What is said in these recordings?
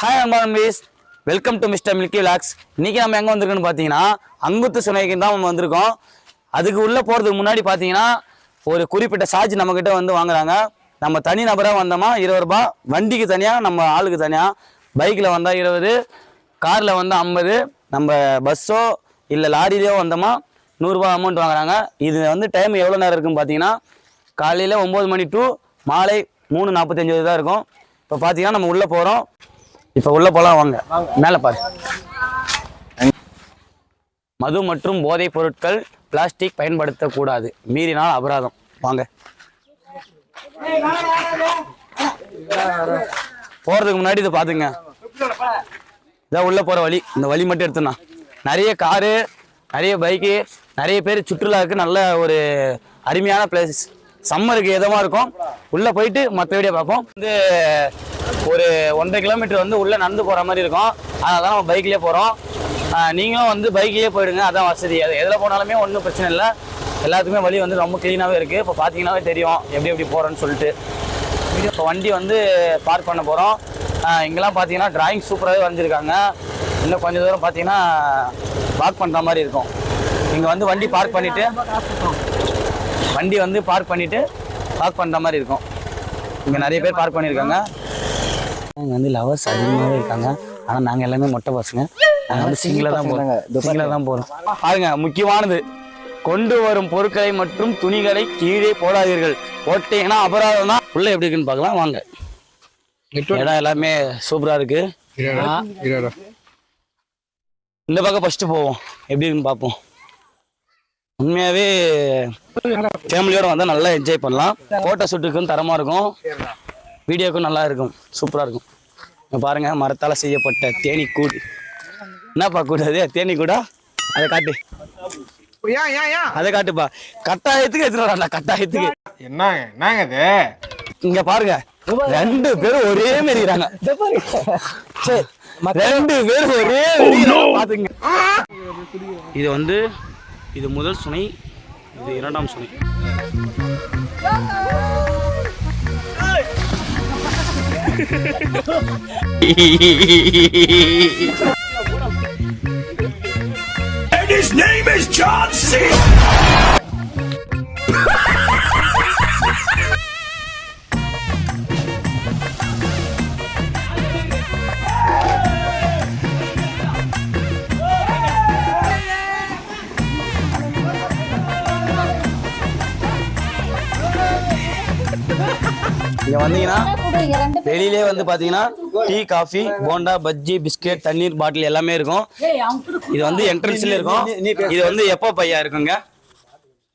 Hi அம்பான்பீஸ் welcome to mister milky vlogs இன்னைக்கு நம்ம எங்கே வந்திருக்கோன்னு பார்த்தீங்கன்னா அங்குத்து சுனைக்கு தான் நம்ம வந்திருக்கோம். அதுக்கு உள்ளே போகிறதுக்கு முன்னாடி பார்த்தீங்கன்னா ஒரு குறிப்பிட்ட சார்ஜ் நம்மக்கிட்ட வந்து வாங்குறாங்க. நம்ம தனி நபராக வந்தோமா இருபது ரூபாய் வண்டிக்கு தனியாக நம்ம ஆளுக்கு தனியாக பைக்கில் வந்தால் இருபது காரில் வந்தால் ஐம்பது. நம்ம பஸ்ஸோ இல்லை லாரிலேயோ வந்தோமா நூறுரூவா அமௌண்ட் வாங்குறாங்க. இது வந்து டைம் எவ்வளோ நேரம் இருக்குன்னு பார்த்தீங்கன்னா காலையில் ஒம்பது மணி டு மாலை மூணு நாற்பத்தஞ்சு தான் இருக்கும். இப்போ பார்த்தீங்கன்னா நம்ம உள்ளே போகிறோம் இப்போ உள்ளே போகலாம் வாங்க. மேலே பாரு. மது மற்றும் போதைப் பொருட்கள் பிளாஸ்டிக் பயன்படுத்தக்கூடாது. மீறினால் அபராதம். வாங்க. போகிறதுக்கு முன்னாடி இதை பார்த்துங்க இதான் உள்ளே போகிற வழி. இந்த வழி மட்டும் எடுத்துனா. நிறைய காரு நிறைய பைக்கு நிறைய பேர் சுற்றுலாவுக்கு நல்ல ஒரு அருமையான பிளேஸ் சம்மருக்கு இதமாக இருக்கும். உள்ளே போயிட்டு மற்ற வீடியோ பார்ப்போம். வந்து ஒரு ஒன்றரை கிலோமீட்டர் வந்து உள்ளே நடந்து போகிற மாதிரி இருக்கும். அதனால தான் நம்ம பைக்லேயே போகிறோம் நீங்களும் வந்து பைக்லேயே போயிடுங்க. அதான் வசதி. அது எதில் போனாலுமே ஒன்றும் பிரச்சனை இல்லை. எல்லாத்துக்குமே வழி வந்து ரொம்ப க்ளீனாகவே இருக்குது இப்போ பார்த்தீங்கன்னாவே தெரியும். எப்படி எப்படி போகிறோன்னு சொல்லிட்டு. இப்போ வண்டி வந்து பார்க் பண்ண போகிறோம் இங்கெல்லாம் பார்த்தீங்கன்னா டிராயிங் சூப்பராகவே வரைஞ்சிருக்காங்க. இன்னும் கொஞ்சம் தூரம் பார்த்தீங்கன்னா பார்க் பண்ணுற மாதிரி இருக்கும். இங்கே வந்து வண்டி பார்க் பண்ணிவிட்டு வண்டி வந்து பார்க் பண்ணிவிட்டு பார்க் பண்ணுற மாதிரி இருக்கும். இங்கே நிறைய பேர் பார்க் பண்ணியிருக்காங்க இங்கே வந்து லவர்ஸ் அதிகமாகவே இருக்காங்க. ஆனால் நாங்கள் எல்லாமே மொட்டை பசங்க. நாங்கள் வந்து சிங்கிளாக தான் போகிறோம் சிங்கிளாக தான் போகிறோம் பாருங்க முக்கியமானது. கொண்டு வரும் பொருட்களை மற்றும் துணிகளை கீழே போடாதீர்கள். போட்டீங்கன்னா அபராதம் தான். உள்ள எப்படி இருக்குன்னு பார்க்கலாம். வாங்க. இடம் எல்லாமே சூப்பராக இருக்கு. இந்த பக்கம் ஃபர்ஸ்ட் போவோம். எப்படி இருக்குன்னு பார்ப்போம். உண்மையாவே ஃபேமிலியோட வந்தால் நல்லா என்ஜாய் பண்ணலாம். ஃபோட்டோ ஷூட்டுக்கும் தரமாக இருக்கும். வீடியோக்கும் நல்லா இருக்கும் சூப்பராக இருக்கும் இங்க பாருங்க மரத்தால் செய்யப்பட்ட தேனி கூடு என்னப்பா கூடு அது? தேனி கூடா அதை காட்டு. ஏன் ஏன் ஏன் அதை காட்டுப்பா. கட்டாயத்துக்கு எடுத்துட்டு கட்டாயத்துக்கு. என்னங்க என்னங்க இது? இங்க பாருங்க ரெண்டு பேரும் ஒரே சரி, ரெண்டு பேரும் ஒரே. பாத்துங்க. இது வந்து இது முதல் சுனை இது இரண்டாம் சுனை. And his name is John C. இங்க வந்தீங்கன்னா வெளியிலே வந்து பாத்தீங்கன்னா tea coffee bonda bajji biscuit தண்ணீர் பாட்டில் எல்லாமே இருக்கும். இது வந்து என்ட்ரன்ஸ்ல இருக்கும். இது வந்து எப்போ பையா இருக்குங்க?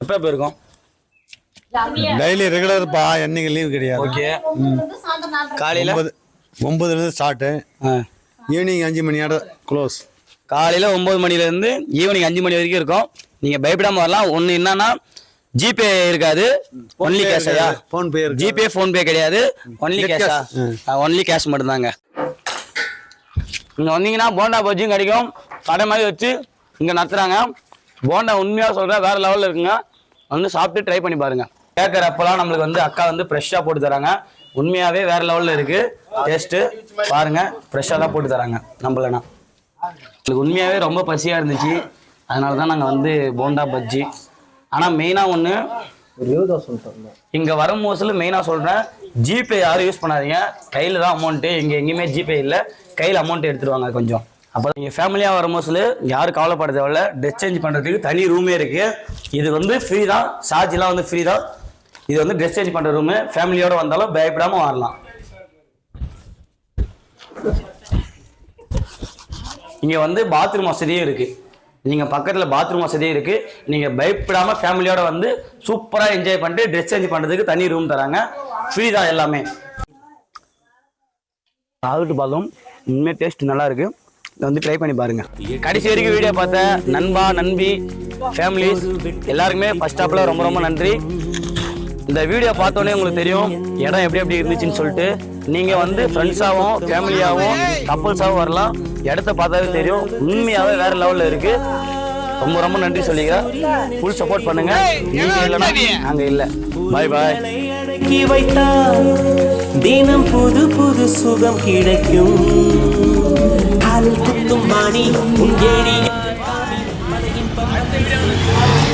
எப்போ எப்போ இருக்கும் டெய்லி ரெகுலர்ப்பா என்னைக்கு லீவ் கிடையாது. ஓகே. காலையில? ஒன்பது ஒன்பதுலேருந்து ஸ்டார்ட்டு ஈவினிங் அஞ்சு மணியோட க்ளோஸ் காலையில ஒன்பது மணில இருந்து ஈவினிங் அஞ்சு மணி வரைக்கும் இருக்கும். நீங்க பயப்படாம வரலாம். ஒண்ணு என்னன்னா ஜிபே இருக்காது. ஒன்லி கேஷா ஃபோன் பே இருக்கு ஜிபே ஃபோன் பே கிடையாது. ஒன்லி கேஷா ஒன்லி கேஷ் மட்டும்தாங்க. இங்க வந்தீங்கன்னா போண்டா பஜ்ஜியும் கிடைக்கும். கடை மாதிரி வச்சு இங்க நடத்துறாங்க போண்டா உண்மையா சொல்றேன் வேற லெவல்ல இருக்குங்க. வந்து சாப்பிட்டு ட்ரை பண்ணி பாருங்க. கேட்கறப்பெல்லாம் நம்மளுக்கு வந்து அக்கா வந்து ஃப்ரெஷ்ஷாக போட்டு தராங்க. உண்மையாவே வேற லெவல்ல இருக்கு. டேஸ்ட்டு பாருங்க ஃப்ரெஷ்ஷாக தான் போட்டு தராங்க. நம்மளனா. எங்களுக்கு உண்மையாவே ரொம்ப பசியா இருந்துச்சு. அதனால தான் நாங்கள் வந்து போண்டா பஜ்ஜி ஆனால் மெயினாக ஒன்று இங்கே வரும் மோஸ்ட்ல மெயினாக சொல்கிறேன் ஜிபே யாரும் யூஸ் பண்ணாதீங்க. கையில் தான் அமௌண்ட்டு இங்கே எங்கேயுமே ஜிபே இல்லை. கையில் அமௌண்ட் எடுத்துருவாங்க கொஞ்சம். அப்போ நீங்கள் ஃபேமிலியாக வரும் மோசில் யாரும் கவலைப்பட தேவையில்ல. ட்ரெஸ் சேஞ்ச் பண்ணுறதுக்கு தனி ரூமே இருக்குது இது வந்து ஃப்ரீ தான். சார்ஜ்லாம் வந்து ஃப்ரீ தான். இது வந்து ட்ரெஸ் சேஞ்ச் பண்ணுற ரூமு ஃபேமிலியோடு வந்தாலும் பயப்படாமல் வரலாம். இங்கே வந்து பாத்ரூம் வசதியும் இருக்குது நீங்கள் பக்கத்தில் பாத்ரூம் வசதியும் இருக்குது நீங்கள் பயப்படாமல் ஃபேமிலியோடு வந்து சூப்பராக என்ஜாய் பண்ணிட்டு ட்ரெஸ் சேஞ்ச் பண்ணுறதுக்கு தனி ரூம் தராங்க. ஃப்ரீ தான் எல்லாமே. சாப்பிட்டு பார்த்தோம் உண்மையாக டேஸ்ட் நல்லா இதை வந்து ட்ரை பண்ணி பாருங்கள் கடைசி வரைக்கும் வீடியோ பார்த்த நண்பா நண்பி ஃபேமிலிஸ் எல்லாருக்குமே ஃபஸ்ட் ஸ்டாப்பில் ரொம்ப ரொம்ப நன்றி. இந்த வீடியோ பார்த்தோன்னே உங்களுக்கு தெரியும் இடம் எப்படி எப்படி இருந்துச்சுன்னு சொல்லிட்டு. நீங்கள் வந்து ஃப்ரெண்ட்ஸாகவும் ஃபேமிலியாகவும் கப்புள்ஸாகவும் வரலாம். இடத்த பார்த்தாவே தெரியும். உண்மையாகவே வேற லெவலில் இருக்கு. ரொம்ப ரொம்ப நன்றி சொல்லிக்கிறேன். ஃபுல் சப்போர்ட் பண்ணுங்க. நீங்க இல்லைன்னா நாங்கள் இல்லை. பாய் பாய் வைத்தால் தினம் புது புது சுகம் கிடைக்கும். மணி உன் ஏடி மலையின் பக்கம்.